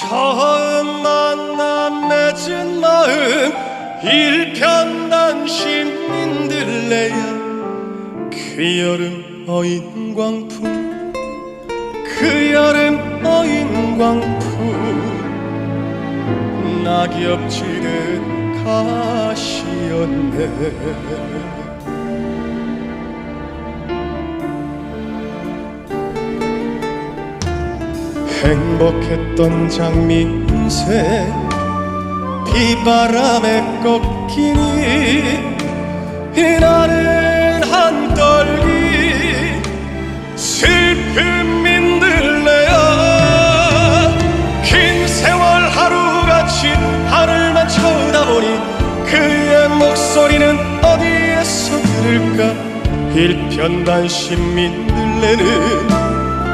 처음 만남 맺은 마음 일편단 시민들레야. 그 여름 어인 광풍 그 여름 어인 광풍. 낙엽지는 가시였네 행복했던 장미 인생 비바람에 꺾이니 나는 한떨기 슬픔 민들레야 긴 세월 하루같이 하늘만 쳐다보니 그의 목소리는 어디에서 들을까? 일편단심 민들레는